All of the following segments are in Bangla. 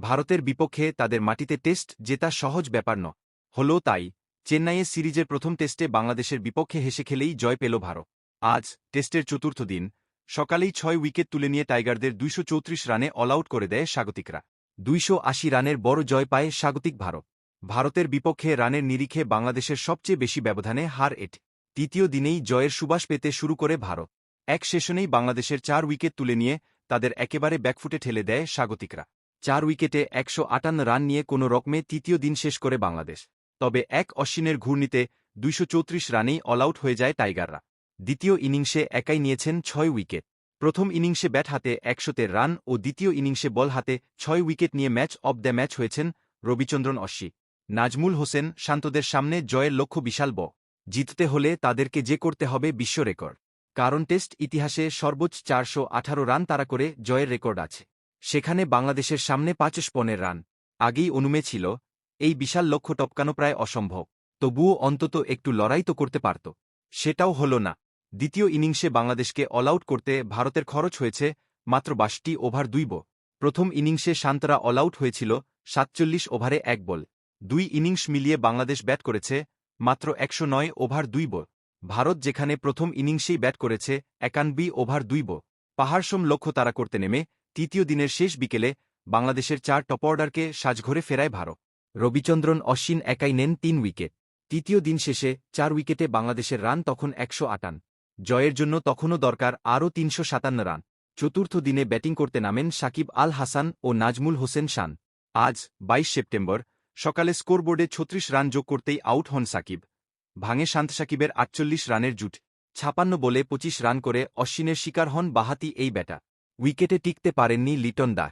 ভারতের বিপক্ষে তাদের মাটিতে টেস্ট জেতা সহজ ব্যাপার ন হলেও তাই, চেন্নাইয়ে সিরিজের প্রথম টেস্টে বাংলাদেশের বিপক্ষে হেসে খেলেই জয় পেল ভারত। আজ, টেস্টের চতুর্থ দিন। সকালেই ছয় উইকেট তুলে নিয়ে টাইগারদের দুইশো চৌত্রিশ রানে অলআউট করে দেয় স্বাগতিকরা। দুইশো আশি রানের বড় জয় পায় স্বাগতিক ভারত। ভারতের বিপক্ষে রানের নিরিখে বাংলাদেশের সবচেয়ে বেশি ব্যবধানে হার এট। তৃতীয় দিনেই জয়ের সুবাস পেতে শুরু করে ভারত। এক সেশনেই বাংলাদেশের চার উইকেট তুলে নিয়ে তাদের একেবারে ব্যাকফুটে ঠেলে দেয় স্বাগতিকরা। চার উইকেটে একশো আটান্ন রান নিয়ে কোনো রকমে তৃতীয় দিন শেষ করে বাংলাদেশ। তবে এক অশ্বিনের ঘূর্ণিতে দুইশ চৌত্রিশ রানেই অলআউট হয়ে যায় টাইগাররা। দ্বিতীয় ইনিংসে একাই নিয়েছেন ছয় উইকেট। প্রথম ইনিংসে ব্যাট হাতে একশোতে রান ও দ্বিতীয় ইনিংসে বল হাতে ছয় উইকেট নিয়ে ম্যাচ অব দ্য ম্যাচ হয়েছেন রবিচন্দ্রন অশ্বী নাজমুল হোসেন শান্তদের সামনে জয়ের লক্ষ্য বিশাল ব জিততে হলে তাদেরকে যে করতে হবে বিশ্ব রেকর্ড। কারণ টেস্ট ইতিহাসে সর্বোচ্চ চারশো আঠারো রান তারা করে জয়ের রেকর্ড আছে। সেখানে বাংলাদেশের সামনে পাঁচশো পনেরো রান। আগেই অনুমে ছিল, এই বিশাল লক্ষ্য টপকানো প্রায় অসম্ভব। তবুও অন্তত একটু লড়াই তো করতে পারত। সেটাও হল না। দ্বিতীয় ইনিংসে বাংলাদেশকে অলআউট করতে ভারতের খরচ হয়েছে মাত্র বাষট্টি ওভার দুই বো প্রথম ইনিংসে শান্তরা অলআউট হয়েছিল সাতচল্লিশ ওভারে এক বল। দুই ইনিংস মিলিয়ে বাংলাদেশ ব্যাট করেছে মাত্র একশো নয় ওভার দুই বল। ভারত যেখানে প্রথম ইনিংসেই ব্যাট করেছে একানবি ওভার দুই বো পাহাড়সম লক্ষ্য তারা করতে নেমে তৃতীয় দিনের শেষ বিকেলে বাংলাদেশের চার টপ অর্ডারকে সাজঘরে ফেরায় ভারত। রবিচন্দ্রন, অশ্বিন একাই নেন তিন উইকেট। তৃতীয় দিন শেষে চার উইকেটে বাংলাদেশের রান তখন একশো আটান জয়ের জন্য তখনও দরকার আরও তিনশো সাতান্ন রান। চতুর্থ দিনে ব্যাটিং করতে নামেন সাকিব আল হাসান ও নাজমুল হোসেন শান। আজ ২২ সেপ্টেম্বর, সকালে স্কোরবোর্ডে ছত্রিশ রান যোগ করতেই আউট হন সাকিব। ভাঙে শান্ত সাকিবের আটচল্লিশ রানের জুট। ছাপান্ন বলে পঁচিশ রান করে অশ্বিনের শিকার হন বাহাতি এই ব্যাটা উইকেটে টিকতে পারেননি লিটন দা।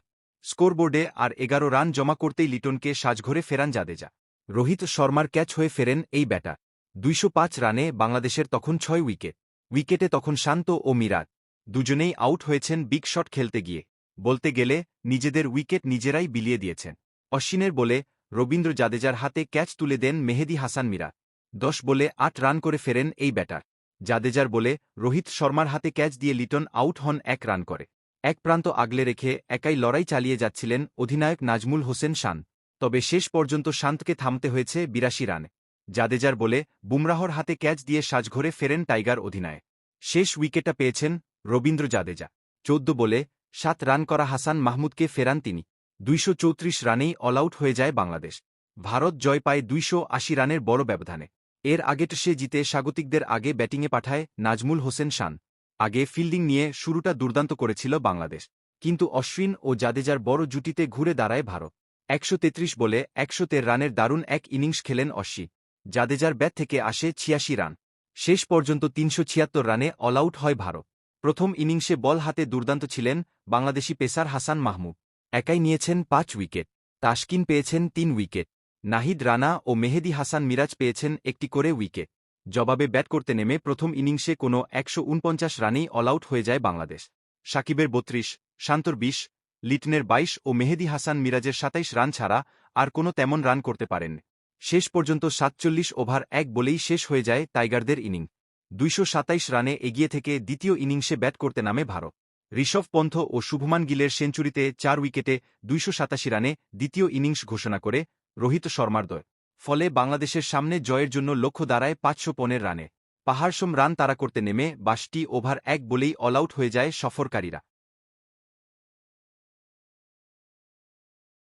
স্কোরবোর্ডে আর এগারো রান জমা করতেই লিটনকে সাজঘরে ফেরান জাদেজা। রোহিত শর্মার ক্যাচ হয়ে ফেরেন এই ব্যাটা দুইশো পাঁচ রানে বাংলাদেশের তখন ছয় উইকেট। উইকেটে তখন শান্ত ও মিরাজ। দুজনেই আউট হয়েছেন বিগ শট খেলতে গিয়ে। বলতে গেলে, নিজেদের উইকেট নিজেরাই বিলিয়ে দিয়েছেন। অশ্বিনের বলে, রবীন্দ্র জাদেজার হাতে ক্যাচ তুলে দেন মেহেদি হাসান মিরা দশ বলে আট রান করে ফেরেন এই ব্যাটার। জাদেজার বলে, রোহিত শর্মার হাতে ক্যাচ দিয়ে লিটন আউট হন এক রান করে। এক প্রান্ত আগলে রেখে একাই লড়াই চালিয়ে যাচ্ছিলেন অধিনায়ক নাজমুল হোসেন শান। তবে শেষ পর্যন্ত শান্তকে থামতে হয়েছে বিরাশি রানে। জাদেজার বলে বুমরাহর হাতে ক্যাচ দিয়ে সাজঘরে ফেরেন টাইগার অধিনায়ক। শেষ উইকেটটা পেয়েছেন রবীন্দ্র জাদেজা। চোদ্দ বলে সাত রান করা হাসান মাহমুদকে ফেরান তিনি। দুইশ চৌত্রিশ রানেই অলআউট হয়ে যায় বাংলাদেশ। ভারত জয় পায় দুইশ আশি রানের বড় ব্যবধানে। এর আগেট সে জিতে স্বাগতিকদের আগে ব্যাটিংয়ে পাঠায় নাজমুল হোসেন শান। আগে ফিল্ডিং নিয়ে শুরুটা দুর্দান্ত করেছিল বাংলাদেশ। কিন্তু অশ্বিন ও জাদেজার বড় জুটিতে ঘুরে দাঁড়ায় ভারত। একশো তেত্রিশ বলে একশো রানের দারুণ এক ইনিংস খেলেন অশ্বী জাদেজার ব্যাট থেকে আসে ছিয়াশি রান। শেষ পর্যন্ত তিনশো ছিয়াত্তর রানে অলআউট হয় ভারত। প্রথম ইনিংসে বল হাতে দুর্দান্ত ছিলেন বাংলাদেশি পেসার হাসান মাহমুদ। একাই নিয়েছেন পাঁচ উইকেট। তাসকিন পেয়েছেন তিন উইকেট। নাহিদ রানা ও মেহেদি হাসান মিরাজ পেয়েছেন একটি করে উইকেট। জবাবে ব্যাট করতে নেমে প্রথম ইনিংসে কোনো একশো উনপঞ্চাশ রানেই অলআউট হয়ে যায় বাংলাদেশ। সাকিবের বত্রিশ, শান্তর বিশ, লিটনের বাইশ ও মেহেদি হাসান মিরাজের সাতাইশ রান ছাড়া আর কোনো তেমন রান করতে পারেন। শেষ পর্যন্ত সাতচল্লিশ ওভার এক বলেই শেষ হয়ে যায় টাইগারদের ইনিং। দুইশো সাতাইশ রানে এগিয়ে থেকে দ্বিতীয় ইনিংসে ব্যাট করতে নামে ভারত। ঋষভ পন্থ ও শুভমান গিলের সেঞ্চুরিতে চার উইকেটে দুইশো সাতাশি রানে দ্বিতীয় ইনিংস ঘোষণা করে রোহিত শর্মার দয় ফলে বাংলাদেশের সামনে জয়ের জন্য লক্ষ্য দাঁড়ায় পাঁচশো পনেরো রানে। পাহাড়সম রান তারা করতে নেমে বাসটি ওভার এক বলেই অলআউট হয়ে যায় সফরকারীরা।